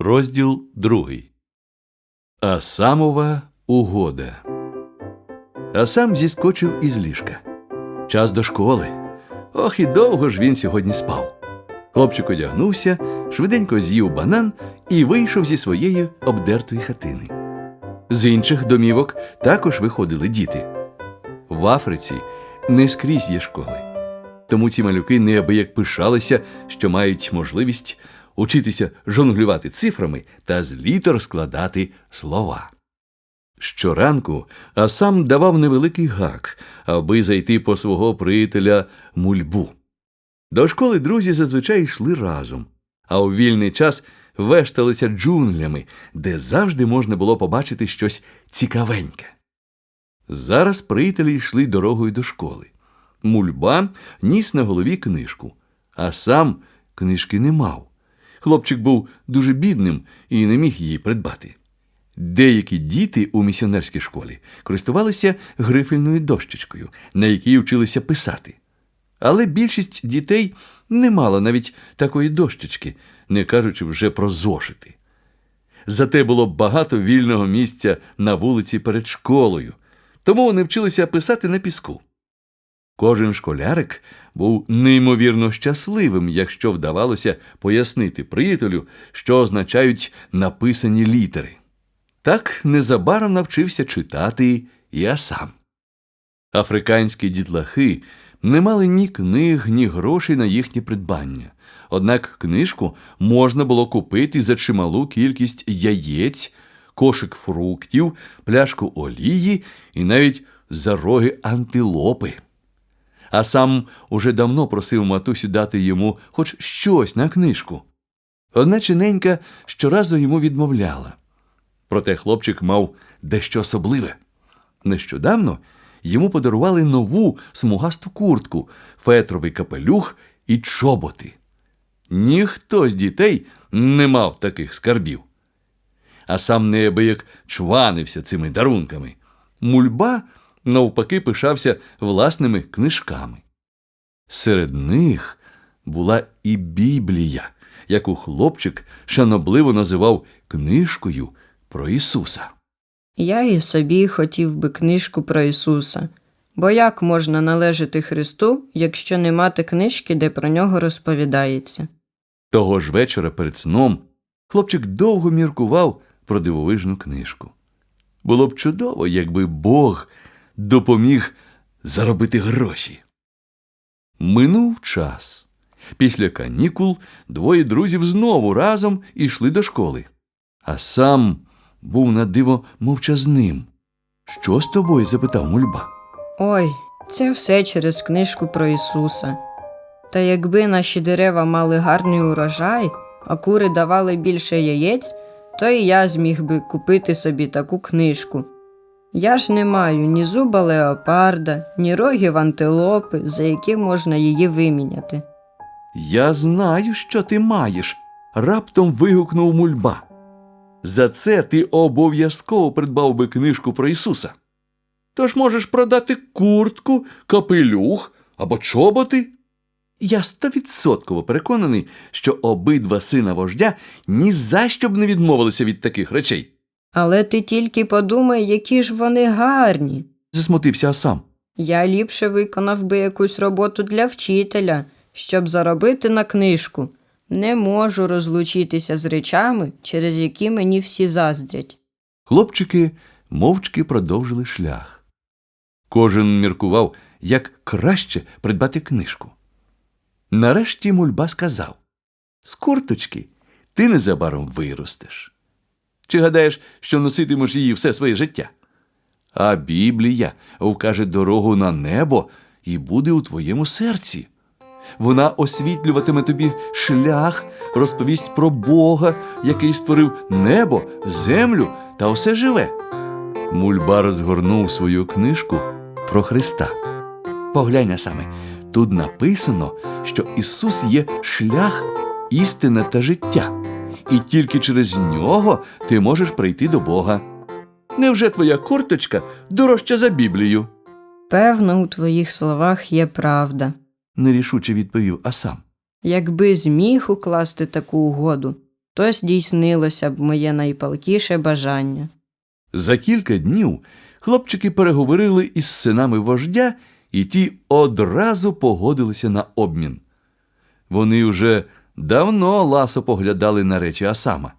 Розділ другий. Асамова угода. Асам зіскочив із ліжка. Час до школи. Ох, і довго ж він сьогодні спав. Хлопчик одягнувся, швиденько з'їв банан і вийшов зі своєї обдертої хатини. З інших домівок також виходили діти. В Африці не скрізь є школи. Тому ці малюки неабияк пишалися, що мають можливість учитися жонглювати цифрами та з літер складати слова. Щоранку Асам давав невеликий гак, аби зайти по свого приятеля мульбу. До школи друзі зазвичай йшли разом, а у вільний час вешталися джунглями, де завжди можна було побачити щось цікавеньке. Зараз приятелі йшли дорогою до школи. Мульба ніс на голові книжку, а сам книжки не мав. Хлопчик був дуже бідним і не міг її придбати. Деякі діти у місіонерській школі користувалися грифельною дощечкою, на якій вчилися писати. Але більшість дітей не мала навіть такої дощечки, не кажучи вже про зошити. Зате було багато вільного місця на вулиці перед школою, тому вони вчилися писати на піску. Кожен школярик був неймовірно щасливим, якщо вдавалося пояснити приятелю, що означають написані літери. Так незабаром навчився читати я сам. Африканські дітлахи не мали ні книг, ні грошей на їхнє придбання. Однак книжку можна було купити за чималу кількість яєць, кошик фруктів, пляшку олії і навіть за роги антилопи. А сам уже давно просив матусю дати йому хоч щось на книжку. Одначе ненька щоразу йому відмовляла. Проте хлопчик мав дещо особливе. Нещодавно йому подарували нову смугасту куртку, фетровий капелюх і чоботи. Ніхто з дітей не мав таких скарбів. А сам неабияк чванився цими дарунками. Мульба, навпаки, пишався власними книжками. Серед них була і Біблія, яку хлопчик шанобливо називав книжкою про Ісуса. Я і собі хотів би книжку про Ісуса. Бо як можна належати Христу, якщо не мати книжки, де про нього розповідається? Того ж вечора перед сном хлопчик довго міркував про дивовижну книжку. Було б чудово, якби Бог допоміг заробити гроші. Минув час. Після канікул двоє друзів знову разом ішли до школи, а сам був на диво мовчазним. Що з тобою? запитав мульба. Ой, це все через книжку про Ісуса. Та якби наші дерева мали гарний урожай, а кури давали більше яєць, то і я зміг би купити собі таку книжку. Я ж не маю ні зуба леопарда, ні рогів антилопи, за які можна її виміняти. Я знаю, що ти маєш. раптом вигукнув мульба. За це ти обов'язково придбав би книжку про Ісуса. Тож можеш продати куртку, капелюх або чоботи. Я стовідсотково переконаний, що обидва сина вождя ні за що б не відмовилися від таких речей. Але ти тільки подумай, які ж вони гарні. Засмутився сам. Я ліпше виконав би якусь роботу для вчителя, щоб заробити на книжку. Не можу розлучитися з речами, через які мені всі заздрять. Хлопчики мовчки продовжили шлях. Кожен міркував, як краще придбати книжку. Нарешті мульба сказав З курточки ти незабаром виростеш. Чи гадаєш, що носитимеш її все своє життя? А Біблія вкаже дорогу на небо і буде у твоєму серці. Вона освітлюватиме тобі шлях, розповість про Бога, який створив небо, землю та усе живе. Мульба розгорнув свою книжку про Христа. Поглянь саме, тут написано, що Ісус є шлях, істина та життя, і тільки через нього ти можеш прийти до Бога. Невже твоя курточка дорожча за Біблію? Певно, у твоїх словах є правда. нерішуче відповів Асам. Якби зміг укласти таку угоду, то здійснилося б моє найпалкіше бажання. За кілька днів хлопчики переговорили із синами вождя, і ті одразу погодилися на обмін. Вони вже давно ласо поглядали на речі Асама.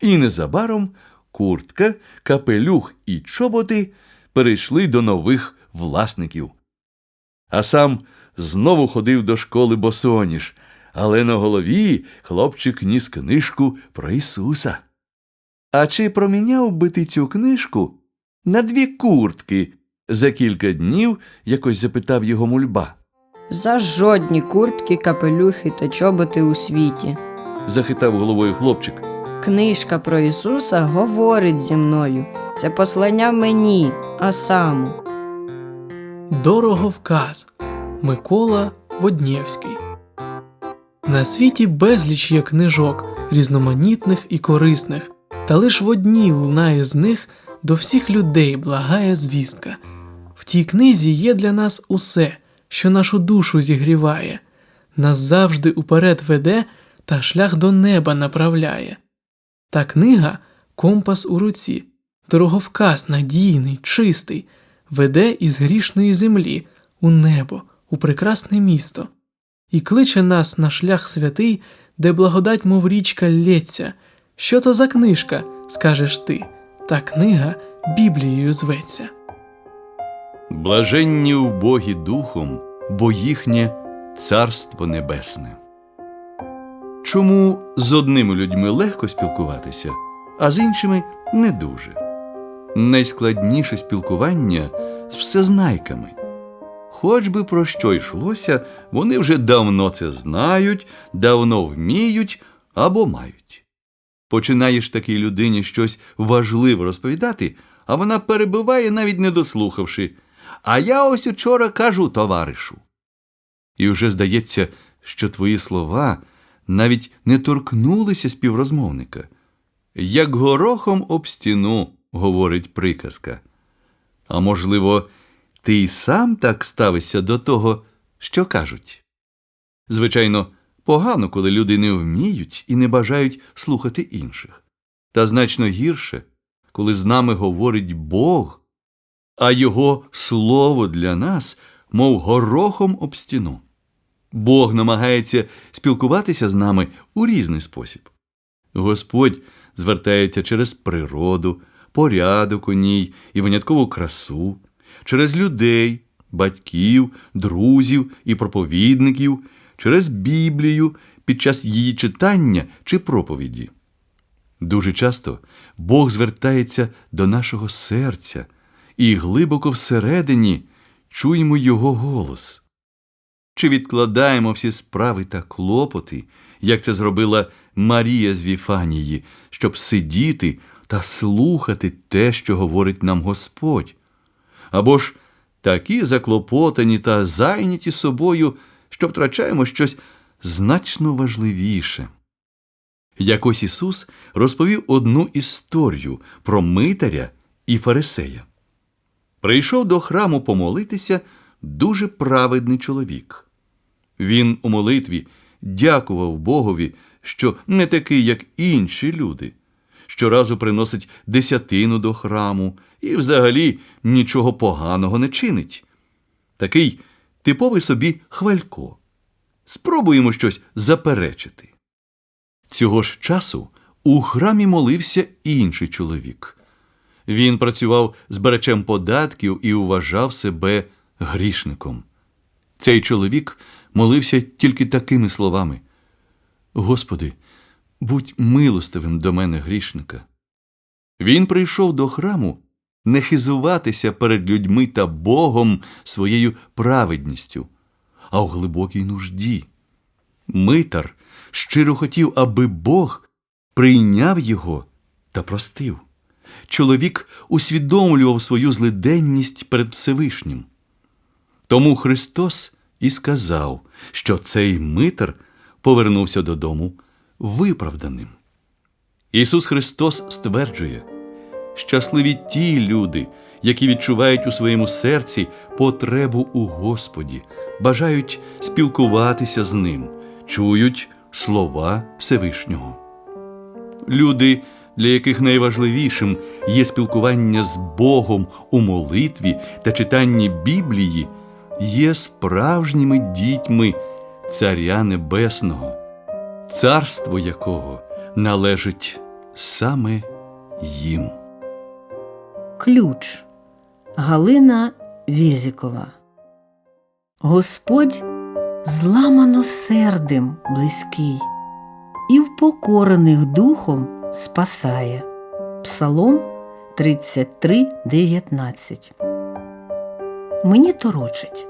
І незабаром куртка, капелюх і чоботи перейшли до нових власників. А сам знову ходив до школи босоніж, але на голові хлопчик ніс книжку про Ісуса. А чи проміняв би ти цю книжку на дві куртки? За кілька днів якось запитав його мульба. За жодні куртки, капелюхи та чоботи у світі. Захитав головою хлопчик. Книжка про Ісуса говорить зі мною. Це послання мені, а саму. Дороговказ Микола Воднєвський. На світі безліч є книжок, різноманітних і корисних, та лиш в одній лунає з них до всіх людей благає звістка. В тій книзі є для нас усе, що нашу душу зігріває, нас завжди уперед веде та шлях до неба направляє. Та книга компас у руці, дороговказ надійний, чистий, веде із грішної землі у небо, у прекрасне місто, і кличе нас на шлях святий, де благодать, мов річка, лється. Що то за книжка, скажеш ти, та книга Біблією зветься. Блаженні в Богі духом, бо їхнє царство небесне. Чому з одними людьми легко спілкуватися, а з іншими не дуже? Найскладніше спілкування з всезнайками. Хоч би про що йшлося, вони вже давно це знають, давно вміють або мають. Починаєш такій людині щось важливе розповідати, а вона перебиває, навіть не дослухавши. А я ось учора кажу товаришу. І вже здається, що твої слова навіть не торкнулися співрозмовника. Як горохом об стіну, говорить приказка. А можливо, ти й сам так ставишся до того, що кажуть. Звичайно, погано, коли люди не вміють і не бажають слухати інших. Та значно гірше, коли з нами говорить Бог, а Його слово для нас, мов горохом об стіну. Бог намагається спілкуватися з нами у різний спосіб. Господь звертається через природу, порядок у ній і виняткову красу, через людей, батьків, друзів і проповідників, через Біблію під час її читання чи проповіді. Дуже часто Бог звертається до нашого серця, і глибоко всередині чуємо Його голос. Чи відкладаємо всі справи та клопоти, як це зробила Марія з Віфанії, щоб сидіти та слухати те, що говорить нам Господь? Або ж такі заклопотані та зайняті собою, що втрачаємо щось значно важливіше. Якось Ісус розповів одну історію про митаря і фарисея. Прийшов до храму помолитися дуже праведний чоловік. Він у молитві дякував Богові, що не такий, як інші люди, щоразу приносить десятину до храму і взагалі нічого поганого не чинить. Такий типовий собі хвалько. Спробуємо щось заперечити. Цього ж часу у храмі молився інший чоловік. Він працював збирачем податків і вважав себе грішником. Цей чоловік молився тільки такими словами: Господи, будь милостивим до мене грішника. Він прийшов до храму не хизуватися перед людьми та Богом своєю праведністю, а у глибокій нужді. Митар щиро хотів, аби Бог прийняв його та простив. Чоловік усвідомлював свою злиденність перед Всевишнім. Тому Христос і сказав, що цей митар повернувся додому виправданим. Ісус Христос стверджує, щасливі ті люди, які відчувають у своєму серці потребу у Господі, бажають спілкуватися з Ним, чують слова Всевишнього. Люди, для яких найважливішим є спілкування з Богом у молитві та читанні Біблії, є справжніми дітьми Царя Небесного, царство якого належить саме їм. Ключ Галина Вєзікова. Господь зламано сердим близький і впокорених духом спасає. Псалом 33, 19. Мені торочить.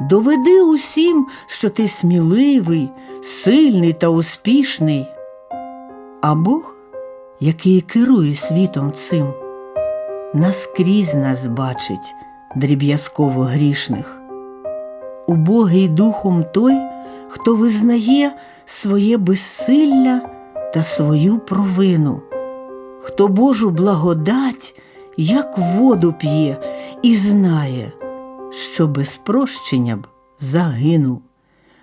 Доведи усім, що ти сміливий, сильний та успішний. А Бог, який керує світом цим, наскрізь нас бачить дріб'язково грішних. Убогий духом той, хто визнає своє безсилля та свою провину, хто Божу благодать, як воду п'є, і знає, що без прощення б загинув,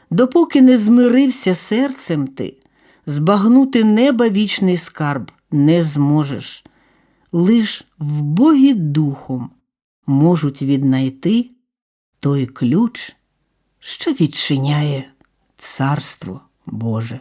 допоки не змирився серцем ти, збагнути неба вічний скарб не зможеш. Лиш в Богі духом можуть віднайти той ключ, що відчиняє Царство Боже.